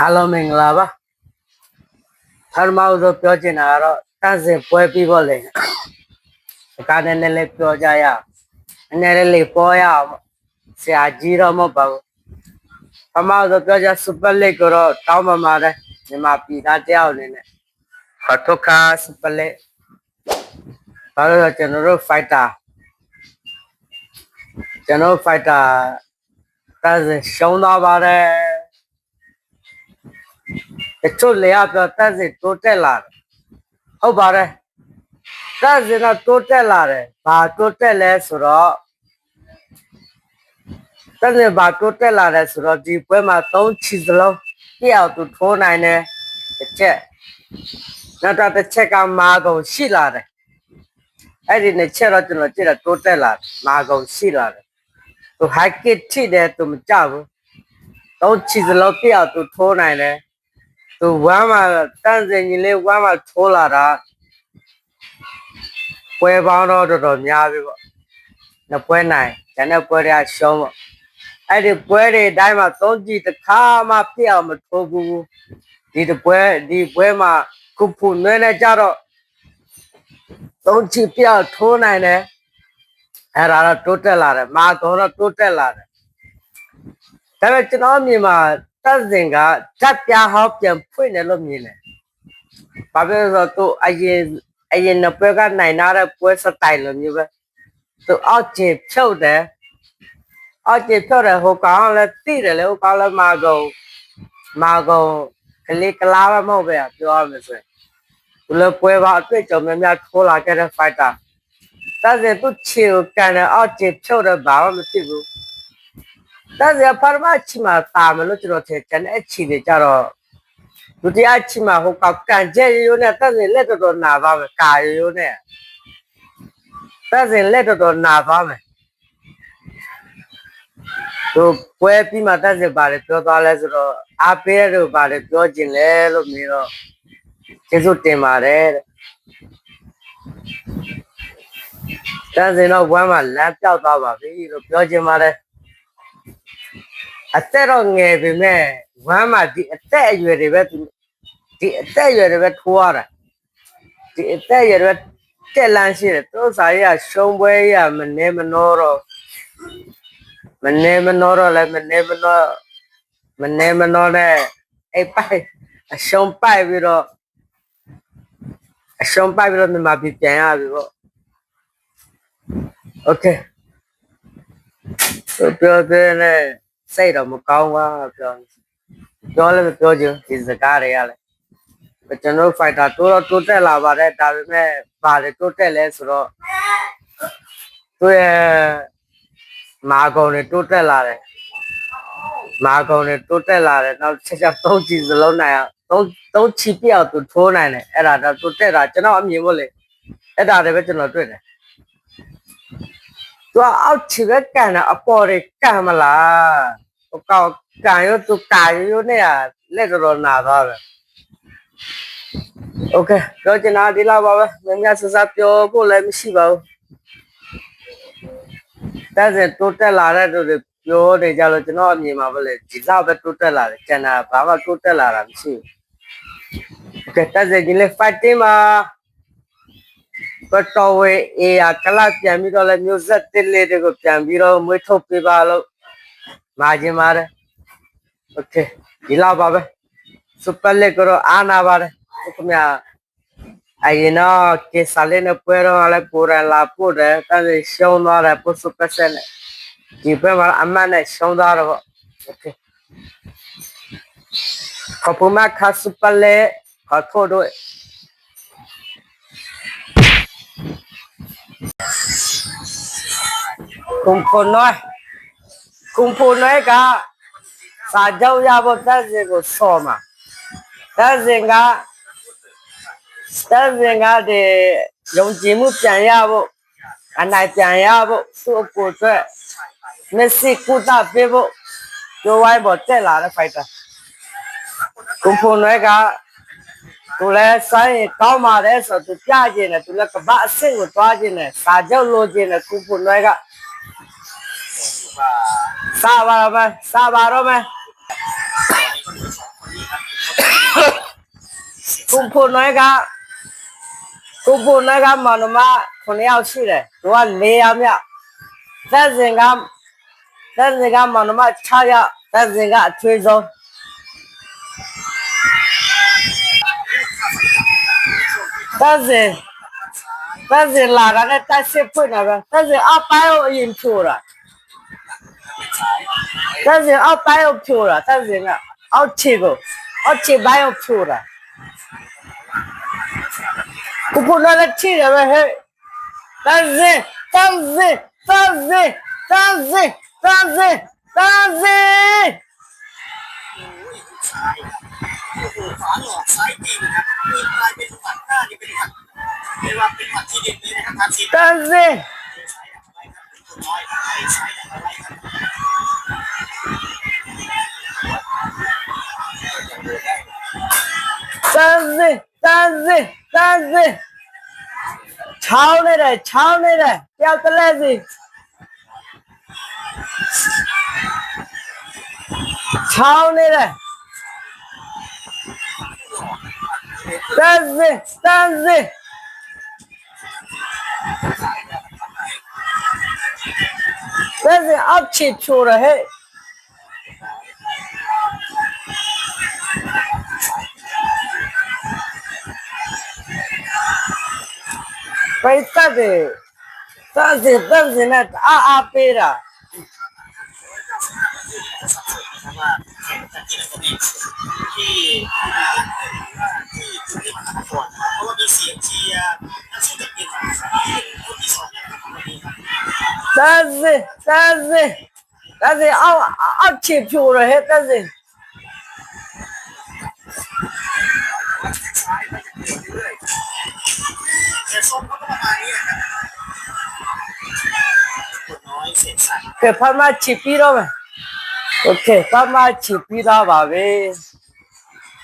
အားလုံးမင်္ဂလာပါပထမဆုံးပြောချင်တာကတော့တန့်စင်ပွဲပြီးပေါ့လေဒီကနေ့လည်းလေးပြောကြရအောင်အနေနဲ့လေးပေါ်ရအောင်ဆရာကြီးတော့မဟုတ်ပါဘူးပထမဆုံးပြောချင်စူပါလိဂ်ကိုတော့တောင်းပန်ပါတယ်မြန်မာပြည်သားတယောက်အနေနဲ့ခတ်ထုတ်ခါစူပါလိဂ်ဘာလို့လဲကျွန်တော်တို့ fighter ကျွန်တော် fighter တန့်စင်ရှုံးသွားပါတယ်တ ချို့လေအပြောတက်စစ်တိုးတက်လာတယ်ဟုတ်ပါတယ်တက်စစ်တော့တိုးတက်လာတယ်ဘာတိုးတက်လဲဆိုတော့တက်စစ်ဘာတိုးတက်လာတယ်ဆိုတော့ဒီပွဲမှာ၃ချီစလုံးပြအောင်သူထိုးနိုင်တယ်တစ်ချက်နောက်တော့တစ်ချက်ကမာကုန်ရှိလာတယ်အဲ့ဒီနှစ်ချက်တော့ကျွန်တော်ကြည့်တာတိုးတက်လာတယ်မာကုန်ရှိလာတယ်သူ high kick ထိတယ်သူမကြဘူးသုံးချီစလုံးပြအောင်သူထိုးနိုင်တယ် သူဝမ်းမှာတန့်စင်ကြီးလေးဝမ်းမှာထိုးလာတာပွဲပေါင်းတော့တော်တော်များပြီပေါ့နှစ်ပွဲနိုင်ကျန်တဲ့ပွဲတွေကရှုံးပေါ့အဲ့ဒီပွဲတွေအတိုင်းမှာသုံးကြည့်တစ်ခါမှပြည့်အောင်မထိုးဘူးဒီတပွဲဒီပွဲမှာခုဖူနွဲနေကြတော့သုံးကြည့်ပြည့်အောင်ထိုးနိုင်တယ်အဲ့ဒါတော့တိုးတက်လာတယ်မာတော့တိုးတက်လာတယ်ဒါပေမဲ့ကျွန်တော်အမြင်မှာ တက်စင်ကဓာတ်ပြားဟောက်ပြန်ဖွင့်တယ်လို့မြင်တယ်။ဘာဖြစ်လို့လဲဆိုတော့သူအရင်အရင်နှစ်ပွဲကနိုင်လာတဲ့ပွဲစတိုင်လိုမျိုးပဲ။သူအောက်ကျဖြုတ်တယ်။အောက်ကျဖြုတ်တယ်ဟိုကောင်ကလည်းတိတယ်လေဟိုကောင်လည်းမာကုန်မာကုန်ကလေးကလားပဲမဟုတ်ပဲပြောရမယ်ဆိုရင်သူလည်းပွဲပါအတွေ့အကြုံများများထိုးလာခဲ့တဲ့ fighter ။တက်စင်သူချီကိုကန်တယ်အောက်ကျဖြုတ်တယ်ဘာမှမဖြစ်ဘူး။ ဒါဆိုဖာမချီမှာတာမလို့ကျွန်တော်ထင်တယ်အချီတွေကြတော့ဒုတိယချီမှာဟိုကကန်ကျဲရိုးနဲ့တက်စင်လက်တော်တော်နာပါမယ်ကာရိုးနဲ့တက်စင်လက်တော်တော်နာပါမယ်သူပွဲပြီးမှတက်စင်ပါတယ်ပြောသွားလဲဆိုတော့အားပေးရတော့ပါတယ်ပြောခြင်းလဲလို့မြင်တော့ကျေးဇူးတင်ပါတယ်တဲ့တက်စင်တော့ဝမ်းမှာလမ်းပြောက်သွားပါပြီလို့ပြောခြင်းပါတယ် အသက်တော့ငယ်ပေမဲ့ဝမ်းမှာဒီအသက်အရွယ်တွေပဲသူဒီအသက်အရွယ်တွေပဲထိုးရတာဒီအသက်အရွယ်တွေပဲတက်လန်းရှိတယ်သူစာရရှုံးပွဲရမနေမနှောတော့မနေမနှောတော့လည်းမနေမနှောမနေမနှောနဲ့အိပ်ပိုက်အရှုံးပိုက်ပြီးတော့အရှုံးပိုက်ပြီးတော့မြန်မာပြည်ပြန်ရပြီပေါ့โပြောပြနဲ့စိတ်တော့မကောင်းပါပြောပြောလည်းမပြောချင်ဒီစကားတွေကလည်းကျွန်တော် fighter တိုးတော့တိုးတက်လာပါတယ်ဒါပေမဲ့ဘာလဲတိုးတက်လဲဆိုတော့သူရဲ့မာကုံတွေတိုးတက်လာတယ်မာကုံတွေတိုးတက်လာတယ်နောက်ချက်ချက်သုံးချီစလုံးနိုင်အောင်သုံးသုံးချီပြောက်သူထိုးနိုင်တယ်အဲ့ဒါတော့တိုးတက်တာကျွန်တော်အမြင်မို့လေအဲ့ဒါတွေပဲကျွန်တော်တွေ့တယ် သူအောက်ချီပဲကန်တာအပေါ်တွေကန်မလား ဟိုကောင်ကန်ရောသူကာရောနဲ့ကလက်တော်တော်နာသွားပဲโอเคပြောချင်တာဒီလောက်ပါပဲမင်းများစစပြောဖို့လည်းမရှိပါဘူးတက်စတိုးတက်လာတဲ့သူတွေပြောနေကြလို့ကျွန်တော်အမြင်မှာပဲလေဒီလောက်ပဲတိုးတက်လာတယ်ကျန်တာဘာမှတိုးတက်လာတာမရှိဘူးโอเคတက်စဒီလေ fighting မှာ တော့တော်ဝေးအေးကလပ်ပြန်ပြီးတော့လည်းမျိုးဆက်တစ်လေးတွေကိုပြန်ပြီးတော့မွေးထုတ်ပေးပါလို့ မာခြင်းပါတယ်โอเคဒီလောက်ပါပဲစူပါလက်ကတော့အာနာပါတယ်ဟုတ်ကဲ့အရင်တော့ကေဆာလေးနဲ့ပွဲတော့လည်းကိုရလာပို့တယ်တန်းစီရှုံးသွားတယ်ပို့စပက်ဆက်နဲ့ဒီဘက်မှာအမတ်နဲ့ရှုံးသွားတော့โอเคขอบคุณมากครับซุปเปอร์เล่ขอโทษด้วย ကုံဖို့နွဲကုံဖို့နွဲကစာကြောရဖို့တက်စဉ်ကိုစော်မှာတက်စဉ်ကတက်စဉ်ကဒီယုံကြည်မှုပြန်ရဖို့အနိုင်ပြန်ရဖို့သူ့ကိုယ်အတွက်မက်ဆီကူတာပေးဖို့ဂျိုဝိုင်းပေါ်တက်လာတဲ့ဖိုက်တာကုံဖို့နွဲက သူလည်းဆိုင်ရင်ကောင်းပါတယ်ဆိုသူပြကျင်တယ်သူလည်းကပတ်အစ်စ်ကိုတွားကျင်တယ်စာကြောက်လို့ကျင်တယ်ကွန်ဖုန်တွေကစပါတော့မယ်စပါတော့မယ်ကိုဖို့နွဲကကိုဖို့နွဲကမောင်နှမ9ယောက်ရှိတယ်သူက4ယောက်မြသက်စင်ကသက်စင်ကမောင်နှမ6ယောက်သက်စင်ကအထွေးဆုံး သက်စင်သက်စင်လာကလည်းတက်စစ်ဖွင့်တာပဲသက်စင်အပိုင်းကိုအရင်ဖြိုးတာသက်စင်အပိုင်းကိုဖြိုးတာသက်စင်ကအောက်ခြေကိုအောက်ခြေပိုင်းကိုဖြိုးတာကိုကိုလာလက်ချိတယ်ပဲဟဲ့တ เรียกว่าเป็นหลักที่เด็ดเลยนะครับทำสิบตันสิตันสิตันสิตันสิเช้าเนี่ยเลยเช้าเนี่ยเลยเจ้าตะเล่สิเช้าเนี่ยเลย That's it. That's it. ดสินะอาอาเปรา ที่ที่ที่มหานครเพราะว่ามีเสียงเชียร์ That's it. That's it. That's it. I'll, I'll chip you on the head. That's it. Okay. ફરમા છીપી Okay. Okay ફરમા છીપી રહો ભાવે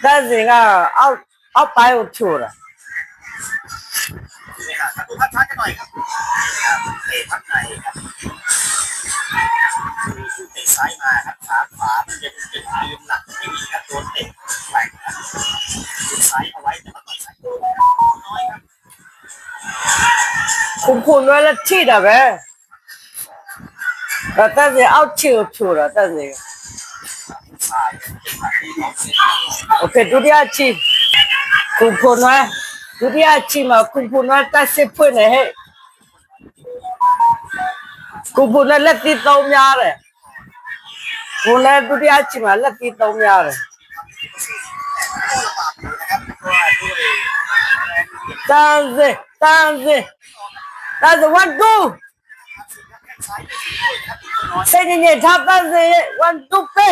દસ જગા આ આ પાયો છો રા อะขอดูภาพช้ากันหน่อยครับนี่ครับเตพักในครับคือเตะซ้ายมาครับขาขวามันจะเป็นยืนหลักไม่มีครับโดนเตะแหลกครับยืนซ้ายเอาไว้แต่มันต่อยสายโดนน้อยครับคุณคุณว่าละที่ดะเว้ยแต่เนี่ยเอาชื่อถูกแล้แต่เนี่ยโอเคดูดิอาชีคุณคุณว่า ဒုတိယချီမှာကုပုနာတက်စစ်ဖွင့်နေဟဲ့ကုပုနာလက်တီသုံးများတယ်ကိုလည်းဒုတိယချီမှာလက်တီသုံးများတယ်တန်စေတန်စေဒါဆိုဝတ်တူစေညေထားတန်စေဝတ်တူပဲ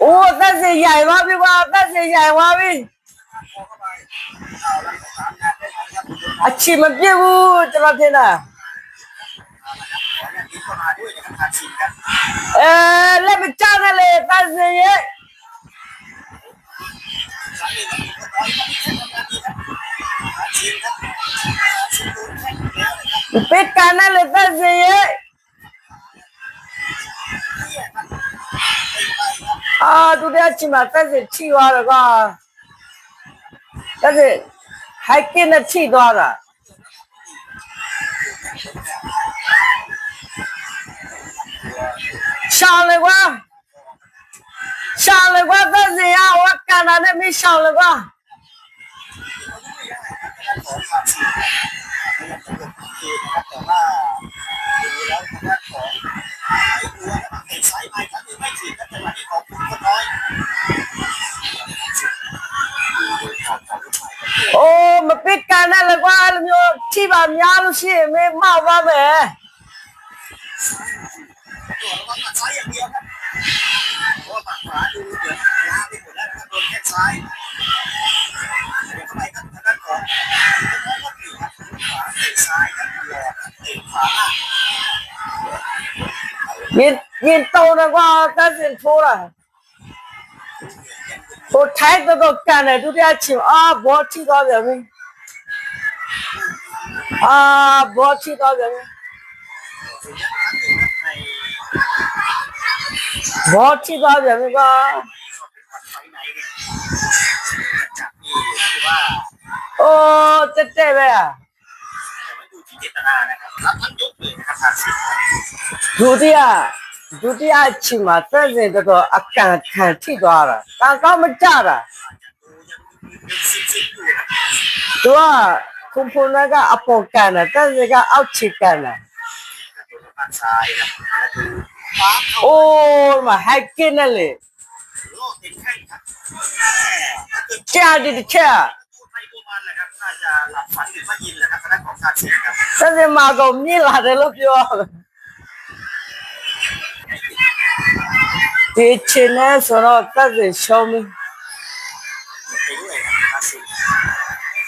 โอ้ตั้งสีใหญ่มากพี่ว่าตั้งสีใหญ่มากพี่อาชีพมันเบี้ยวจะมาเทน่ะเออเล่นเป็นเจ้าทะเลตั้งสีเป็ดการนั่นเลยตั้งสี รับပိတ်ကန်နဲ့လေတန်းစင်ရဲ့အာဒုတိယချီမှာတန်းစင်ချီသွားတော့ကွာတန်းစင်ဟိုက်ကင်းနဲ့ များလို့ရှိရင်မင်းမောက်သွားမယ်ရင်ရင်တုံတော့ကွာတက်စင်ထိုးတာဟိုထိုက်တော့ကန်တယ်ဒုတိယချင်အာဘောထိသွားပြန်ပြီ आ, बहुत सी था ज़मीन बहुत सी था ज़मीन का โอ้เจ๊เจ๊เลยอ่ะดูที่อ่ะดูที่อ่ะชิมาเต้นเนี่ยตัวอักขันขันที่ตัวอ่ะการก็ไม่จ้าอ่ะตัว ကွန်ဖိုနာကအပေါ်ကန်တယ်သက်စင်ကအောက်ချီကန်တယ် ตัวทางซ้ายนะดูฟ้าเข้า အိုးမဟက်ကင်းနဲ့လေ โลกเป็นแข้งครับถ้าเกิด ကြာဒီတစ်ချက် ตัวไปตัวมันนะครับน่าจะหลับฝันหรือว่ายินแหละครับทางด้านของการเสียครับ သက်စင်မှာကုန်မြင့်လာတယ်လို့ပြောဒီချင်းနဲ့ဆိုတော့သက်စင်ရှုံးပြီ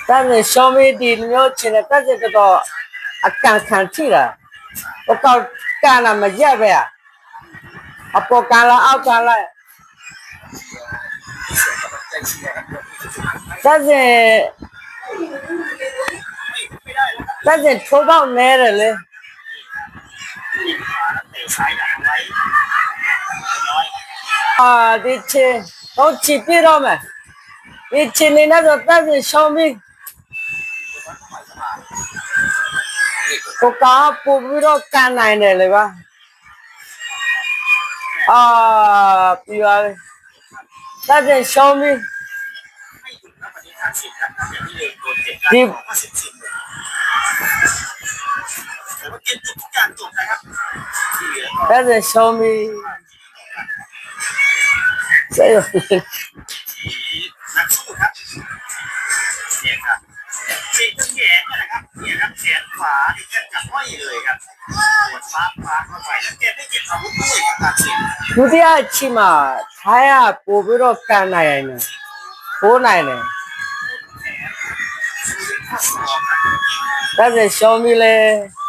但是小妹的没有钱了，但是这个啊干看去了，我搞干了没业呗，啊不干了，啊干了。但是，但是抽到没了嘞。啊，你去，我去别了嘛，你去你那个但是小妹。 ก็กอปูวิโรการไหนเนี่ยเลยวะอ่าพี่ไรแต่าจะชมมีที่น่าจะชมมีใช่ไหม เนี่ยนะครับเนี่ยครับแขนขวานี่แกจับห้อยเลยครับปวดฟ้าฟ้าเข้าไปแล้วแกไม่เก็บอาวุธด้วยครับการเสีย ဒုတိယအချိန်မှာထိုင်းကပို့ပြီးတော့ကန်နိုင်တယ်ပိုးနိုင်တယ် ข้าศอกครับ သက်စင်ရှုံးပြီလေ เ